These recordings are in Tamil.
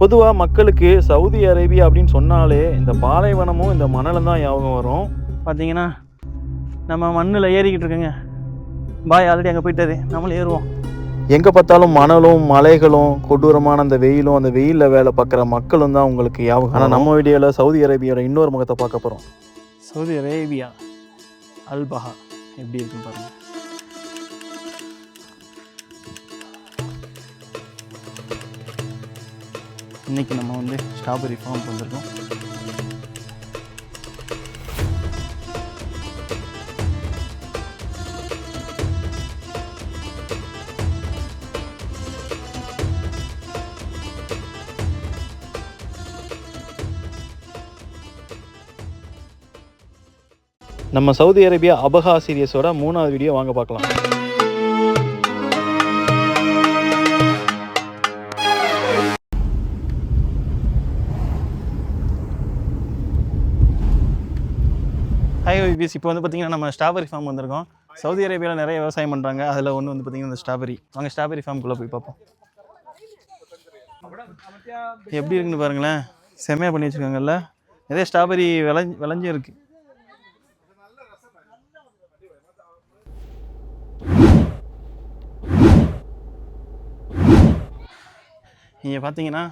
பொதுவாக மக்களுக்கு சவுதி அரேபியா அப்படின்னு சொன்னாலே இந்த பாலைவனமும் இந்த மணலும் தான் ஞாபகம் வரும். பார்த்தீங்கன்னா நம்ம மண்ணில் ஏறிக்கிட்டு இருக்கோங்க. பாய் ஆல்ரெடி அங்கே போயிட்டாரு. நம்மளும் ஏறுவோம். எங்கே பார்த்தாலும் மணலும் மலைகளும் கொடூரமான அந்த வெயிலும் அந்த வெயிலில் வேலை பார்க்குற மக்களும் தான் உங்களுக்கு ஞாபகம். ஆனால் நம்ம வீடியோவில் சவுதி அரேபியாவோட இன்னொரு முகத்தை பார்க்க போகிறோம் சவுதி அரேபியா அல்பஹா எப்படி இருக்குன்னு பாருங்கள் இன்னைக்கு நம்ம வந்து ஸ்ட்ராபெரி ஃபார்ம் வந்திருக்கோம். நம்ம சவுதி அரேபியா அபஹா சீரியஸோட மூணாவது வீடியோ வாங்க பார்க்கலாம். ஹாய் இப்போ வந்து பார்த்தீங்கன்னா நம்ம ஸ்ட்ராபெரி ஃபார்ம் வந்திருக்கோம். சவுதி அரேபியாவில் நிறைய விவசாயம் பண்ணுறாங்க அதில் ஒன்று வந்து பார்த்தீங்கன்னா இந்த ஸ்ட்ராபெரி வாங்க ஸ்ட்ராபெரி ஃபார்முக்குள்ளே போய் பார்ப்போம். எப்படி இருக்குன்னு பாருங்களேன். செம்மையாக பண்ணி வச்சுருக்காங்கல்ல. நிறைய ஸ்ட்ராபெரி விளைஞ்சி விளைஞ்சும் இருக்குது நீங்கள் பார்த்தீங்கன்னா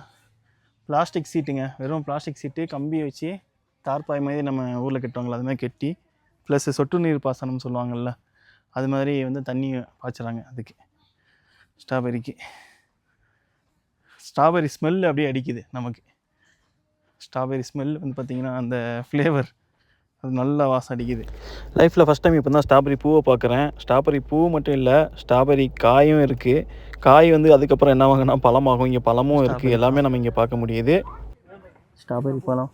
பிளாஸ்டிக் சீட்டுங்க வெறும் பிளாஸ்டிக் சீட்டு கம்பி வச்சு தார்பாய் மாதிரி நம்ம ஊரில் கட்டுவாங்களா அது மாதிரி கட்டி ப்ளஸ் சொட்டு நீர் பாசனம்னு சொல்லுவாங்கள்ல அது மாதிரி வந்து தண்ணி பாய்ச்சுறாங்க அதுக்கு. ஸ்ட்ராபெரிக்கு. ஸ்ட்ராபெரி ஸ்மெல் அப்படியே அடிக்குது நமக்கு. ஸ்ட்ராபெரி ஸ்மெல் வந்து பார்த்திங்கன்னா அந்த ஃப்ளேவர் அது நல்ல வாசம் அடிக்குது. லைஃப்பில் ஃபஸ்ட் டைம் இப்போ தான் ஸ்ட்ராபெரி பூவை பார்க்குறேன் ஸ்ட்ராபெரி பூ மட்டும் இல்லை ஸ்ட்ராபெரி காயும் இருக்குது காய் வந்து அதுக்கப்புறம் என்ன ஆகும்னா பழமாகும். இங்கே பழமும் இருக்குது எல்லாமே நம்ம இங்கே பார்க்க முடியுது. ஸ்ட்ராபெரி பழம்.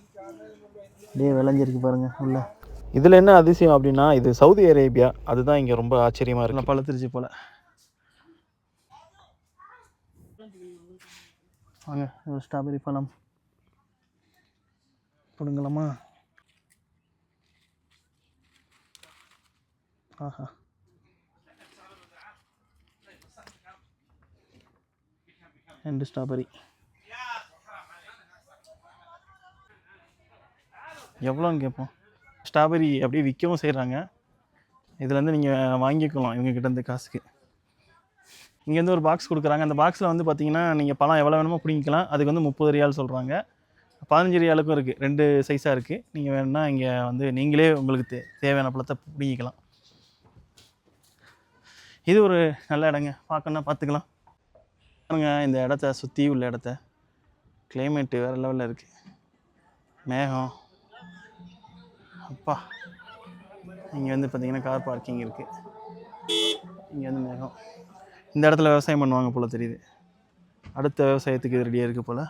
அப்படியே விளைஞ்சிருக்கு பாருங்கள் உள்ள. இதில் என்ன அதிசயம் அப்படின்னா இது சவுதி அரேபியா அதுதான் இங்கே ரொம்ப ஆச்சரியமாக நல்லா இருக்கு பழுத்துருச்சு போல். வாங்க ஒரு ஸ்ட்ராபெரி பழம். பிடுங்கலாமா? ஆஹா. ரெண்டு ஸ்ட்ராபெரி எவ்வளோன்னு கேட்போம். ஸ்ட்ராபெரி அப்படியே விற்கவும் செய்கிறாங்க இதுலேருந்து நீங்கள் வாங்கிக்கலாம் இவங்ககிட்ட இருந்து காசுக்கு. இங்கேருந்து ஒரு பாக்ஸ் கொடுக்குறாங்க. அந்த பாக்ஸில் வந்து பார்த்தீங்கன்னா நீங்கள் பழம் எவ்வளோ வேணுமோ பிடிங்கிக்கலாம். அதுக்கு வந்து முப்பது ரியால் சொல்கிறாங்க பதினஞ்சு ரியாலுக்கும் இருக்குது ரெண்டு சைஸாக இருக்குது நீங்கள் வேணும்னா இங்கே வந்து நீங்களே உங்களுக்கு தே தேவையான பழத்தை பிடிங்கிக்கலாம். இது ஒரு நல்ல இடங்க. பார்க்கணுன்னா பார்த்துக்கலாம். பாருங்க இந்த இடத்த சுற்றி உள்ள இடத்த. கிளைமேட்டு வேறு லெவலில் இருக்குது மேகம். அப்பா இங்கே வந்து பார்த்திங்கன்னா கார் பார்க்கிங் இருக்குது இங்கே வந்து மேகம். இந்த இடத்துல விவசாயம் பண்ணுவாங்க போல் தெரியுது. அடுத்த விவசாயத்துக்கு இது ரெடியாக இருக்குது போல்.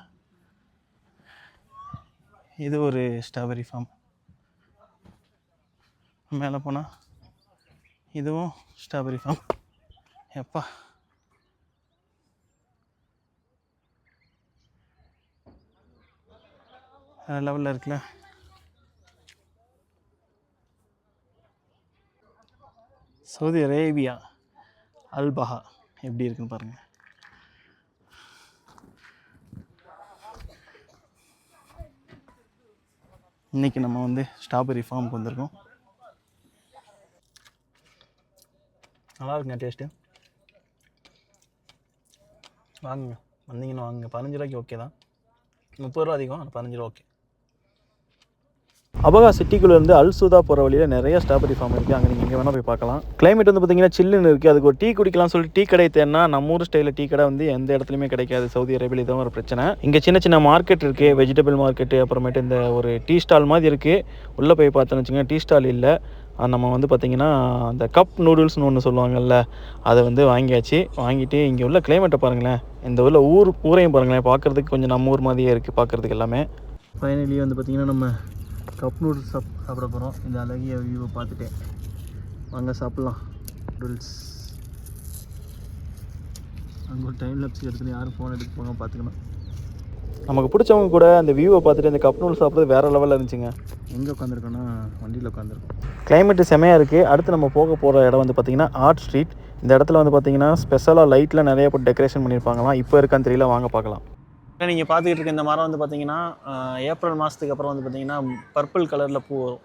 இது ஒரு ஸ்ட்ராபெரி ஃபார்ம் மேலே போனால் இதுவும் ஸ்ட்ராபெரி ஃபார்ம் எப்பா. லெவலில் இருக்குல்ல. சவுதி அரேபியா அல்பஹா எப்படி இருக்குன்னு பாருங்கள் இன்றைக்கி நம்ம வந்து ஸ்ட்ராபெரி ஃபார்முக்கு வந்திருக்கோம். நல்லா இருக்குங்க டேஸ்ட்டு வாங்குங்க. வந்தீங்கன்னா வாங்குங்க. பதினஞ்சு ரூபாய்க்கு ஓகே தான். முப்பது ரூபா அதிகம் பதினஞ்சு ரூபா ஓகே அபகா சிட்டிக்குள்ளேருந்து இருந்து போகிற வழியில் நிறைய ஸ்ட்ராபெரி ஃபார்ம் இருக்குது அங்கே நீங்கள் இங்கே வேணால் போய் பார்க்கலாம். கிளைமேட் வந்து பார்த்தீங்கன்னா சில்லுன்னு இருக்குது அதுக்கு ஒரு டீ குடிக்கலாம் சொல்லிட்டு டீ கடை தேன்னா நம்ம ஊர் ஸ்டைலில் டீ கடை வந்து எந்த இடத்துலையுமே கிடைக்காது. சவுதி அரேபியில் தான் ஒரு பிரச்சனை. இங்கே சின்ன சின்ன மார்க்கெட் இருக்குது வெஜிடபிள் மார்க்கெட்டு அப்புறமேட்டு இந்த ஒரு டீ ஸ்டால் மாதிரி இருக்குது உள்ளே போய் பார்த்தோன்னு வச்சுக்கோங்க டீ ஸ்டால் இல்லை. நம்ம வந்து பார்த்திங்கன்னா அந்த கப் நூடுல்ஸ்னு ஒன்று சொல்லுவாங்கள்ல அதை வந்து வாங்கியாச்சு. வாங்கிட்டு இங்கே உள்ள கிளைமேட்டை பாருங்களேன். இந்த உள்ள ஊர் ஊரையும் பாருங்களேன். பார்க்குறதுக்கு கொஞ்சம் நம்ம ஊர் மாதிரியே இருக்குது பார்க்குறதுக்கு எல்லாமே. ஃபைனலி வந்து பார்த்திங்கன்னா நம்ம கப் நூடுல்ஸ் சாப் சாப்பிட போகிறோம் இந்த அழகிய வியூவை பார்த்துட்டு வாங்க சாப்பிட்லாம். நூடுல்ஸ். அங்கே ஒரு டைம் லேப்ஸ் எடுத்துன்னு யாரும் ஃபோன் எடுத்து போங்க பார்த்துக்கணும். நமக்கு பிடிச்சவங்க கூட அந்த வியூவை பார்த்துட்டு இந்த கப் நூல் சாப்பிட்றது வேறு லெவலில் இருந்துச்சுங்க. எங்கே உட்காந்துருக்கோன்னா வண்டியில் உட்காந்துருக்கோம் கிளைமேட்டு செமையாக இருக்குது அடுத்து நம்ம போக போகிற இடம் வந்து பார்த்திங்கன்னா ஆர்ட் ஸ்ட்ரீட் இந்த இடத்துல வந்து பார்த்திங்கன்னா ஸ்பெஷலாக லைட்டில் நிறைய போட்டு டெக்கரேஷன் பண்ணியிருப்பாங்களாம். இப்போ இருக்கான்னு தெரியல. வாங்க பார்க்கலாம். நீங்கள் பார்த்துக்கிட்டு இருக்க இந்த மரம் வந்து பார்த்தீங்கன்னா ஏப்ரல் மாதத்துக்கு அப்புறம் வந்து பார்த்தீங்கன்னா பர்பிள் கலரில் பூ வரும்.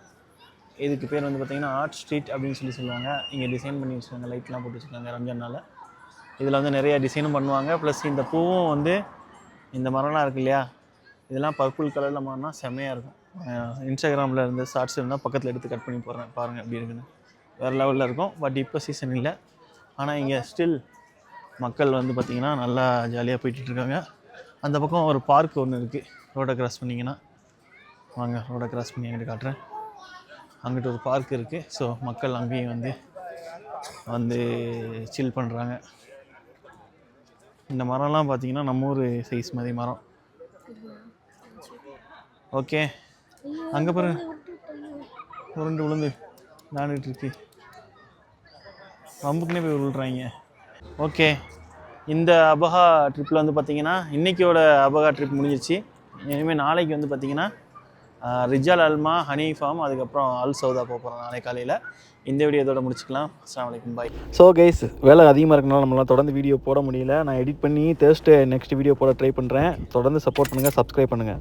இதுக்கு பேர் வந்து பார்த்தீங்கன்னா ஆர்ட் ஸ்ட்ரீட் அப்படின்னு சொல்லி சொல்லுவாங்க. இங்கே டிசைன் பண்ணி வச்சுருக்காங்க லைட்லாம் போட்டு வச்சுருக்காங்க ரம்ஜானால் இதில் வந்து நிறைய டிசைனும் பண்ணுவாங்க. ப்ளஸ் இந்த பூவும் வந்து இந்த மரம்லாம் இருக்கு இல்லையா? இதெல்லாம் பர்பிள் கலரில் மாறினா செம்மையாக இருக்கும். இன்ஸ்டாகிராமில் இருந்து ஷார்ட்ஸ் இருந்தால் பக்கத்தில் எடுத்து கட் பண்ணி போடுறேன். பாருங்கள் எப்படி இருக்குன்னு. வேறு லெவலில் இருக்கும் பட் இப்போ சீசன் இல்லை. ஆனால் இங்கே ஸ்டில் மக்கள் வந்து பார்த்திங்கன்னா நல்லா ஜாலியாக போயிட்டுருக்காங்க அந்த பக்கம் ஒரு பார்க் ஒன்று இருக்குது ரோடை க்ராஸ் பண்ணிங்கன்னா வாங்க ரோடை க்ராஸ் பண்ணி எங்கிட்ட காட்டுறேன். அங்கிட்டு ஒரு பார்க் இருக்குது ஸோ மக்கள் அங்கேயும் வந்து வந்து சில் பண்ணுறாங்க இந்த மரம்லாம் பார்த்தீங்கன்னா நம்ம ஊர் சைஸ் மாதிரி மரம். ஓகே அங்கே பாருங்க. உருண்டு விழுந்து விளாண்டுட்டு இருக்கு. பம்புக்குனே போய் விழுறாங்க ஓகே இந்த அபகா ட்ரிப்பில் வந்து பார்த்திங்கன்னா இன்றைக்கியோட அபகா ட்ரிப் முடிஞ்சிருச்சு. இனிமேல் நாளைக்கு வந்து பார்த்திங்கன்னா ரிஜால் அல்மா ஹனி ஃபார்ம் அதுக்கப்புறம் அல் சௌதா போக போகிறோம் நாளை காலையில். இந்த வீடியோ இதோட முடிச்சுக்கலாம். அஸ்லாம் அலைக்கும். பாய் ஸோ கைஸ் வேலை அதிகமாக இருக்கனால நம்மளால் தொடர்ந்து வீடியோ போட முடியல. நான் எடிட் பண்ணி தேர்ஸ்டே நெக்ஸ்ட் வீடியோ போட ட்ரை பண்ணுறேன் தொடர்ந்து சப்போர்ட் பண்ணுங்கள் சப்ஸ்கிரைப் பண்ணுங்கள்